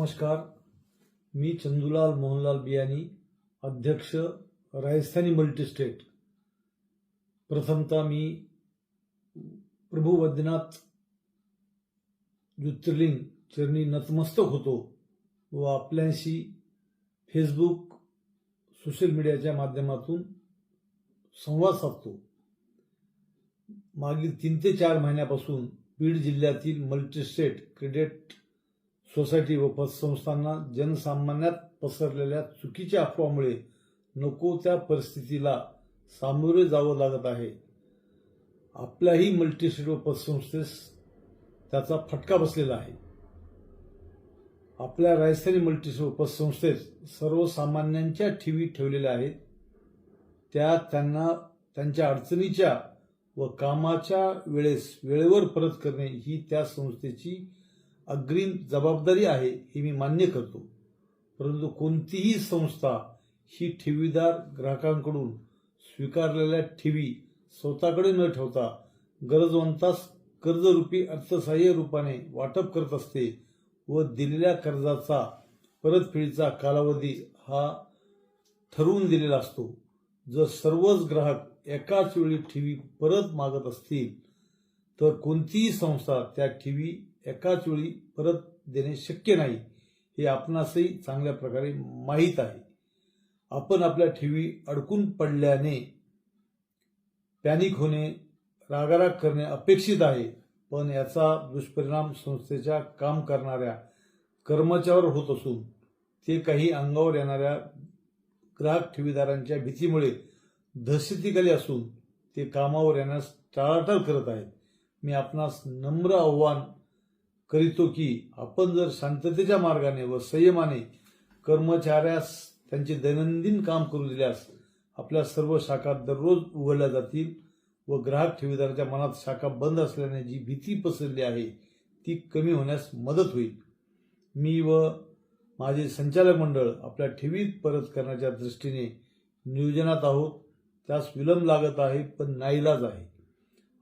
नमस्कार. मी चंदुलाल मोहनलाल बियानी अध्यक्ष राजस्थानी मल्टीस्टेट. प्रथमतः मी प्रभू वैद्यनाथ ज्योतिर्लिंग चरणी नतमस्तक होतो व आपल्याशी फेसबुक सोशल मीडियाच्या माध्यमातून संवाद साधतो. मागील तीन ते चार महिन्यापासून बीड जिल्ह्यातील मल्टीस्टेट क्रेडिट सोसायटी व पतसंस्थांना जनसामान्यात पसरलेल्या चुकीच्या अफवामुळे नको त्या परिस्थितीला सामोरे जावं लागत आहे. आपल्याही मल्टीस्टेट व पतसंस्थेस त्याचा फटका बसलेला आहे. आपल्या राजस्थानी मल्टीस्टेट व पतसंस्थेत सर्वसामान्यांच्या ठेवी ठेवलेल्या आहेत. त्या त्यांना त्यांच्या अडचणीच्या व कामाच्या वेळेस वेळेवर परत करणे ही त्या संस्थेची अग्रिम जबाबदारी आहे हे मी मान्य करतो. परंतु कोणतीही संस्था ही ठेवीदार ग्राहकांकडून स्वीकारलेल्या ठेवी स्वतःकडे न ठेवता गरजवंतास कर्जरूपी अर्थसहाय्य रूपाने वाटप करत असते व दिलेल्या कर्जाचा परतफेडीचा कालावधी हा ठरवून दिलेला असतो. जर सर्वच ग्राहक एकाच वेळी ठेवी परत मागत असतील तर कोणतीही संस्था त्या ठेवी एकाच वेळी परत देणे शक्य नाही हे आपणासही चांगल्या प्रकारे माहीत आहे. आपण आपल्या ठेवी अडकून पडल्याने पॅनिक होणे रागाराग करणे अपेक्षित आहे पण याचा दुष्परिणाम संस्थेच्या काम करणाऱ्या कर्मचाऱ्यावर होत असून ते काही अंगावर येणाऱ्या ग्राहक ठेवीदारांच्या भीतीमुळे दहशतीखाली असून ते कामावर येण्यास टाळाटाळ करत आहेत. मी आपणास नम्र आव्हान करीतो की आपण जर शांततेच्या मार्गाने व संयमाने कर्मचाऱ्यास त्यांचे दैनंदिन काम करू दिल्यास आपल्या सर्व शाखा दररोज उघडल्या जातील व ग्राहक ठेवीदाराच्या मनात शाखा बंद असल्याने जी भीती पसरली आहे ती कमी होण्यास मदत होईल. मी व माझे संचालक मंडळ आपल्या ठेवीत परत करण्याच्या दृष्टीने नियोजनात आहोत. त्यास विलंब लागत आहे पण नाईलाज आहे.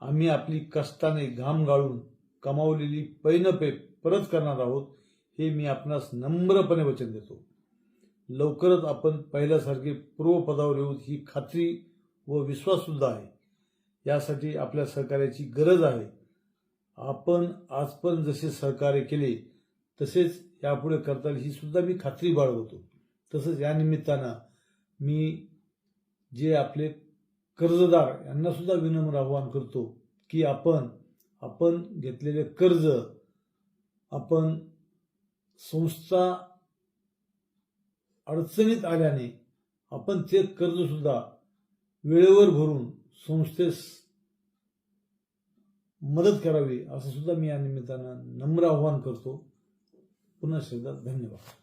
आम्ही आपली कष्टाने घाम गाळून कमावलेली पैनपे परत करणार आहोत हे मी आपणास नम्रपणे वचन देतो. लवकरच आपण पहिल्यासारखे पूर्वपदावर येऊ ही खात्री व विश्वास सुद्धा आहे. यासाठी आपल्या सहकार्याची गरज आहे. आपण आजपर्यंत जसे सहकार्य केले तसेच यापुढे करता येईल ही सुद्धा मी खात्री बाळगतो. तसंच या निमित्तानं मी जे आपले कर्जदार यांना सुद्धा विनम्र आवाहन करतो की आपण आपण घेतलेले कर्ज आपण संस्था अडचणीत आल्याने आपण ते कर्ज सुद्धा वेळेवर भरून संस्थेस मदत करावी असं सुद्धा मी या निमित्तानं नम्र आवाहन करतो. पुन्हा एकदा धन्यवाद.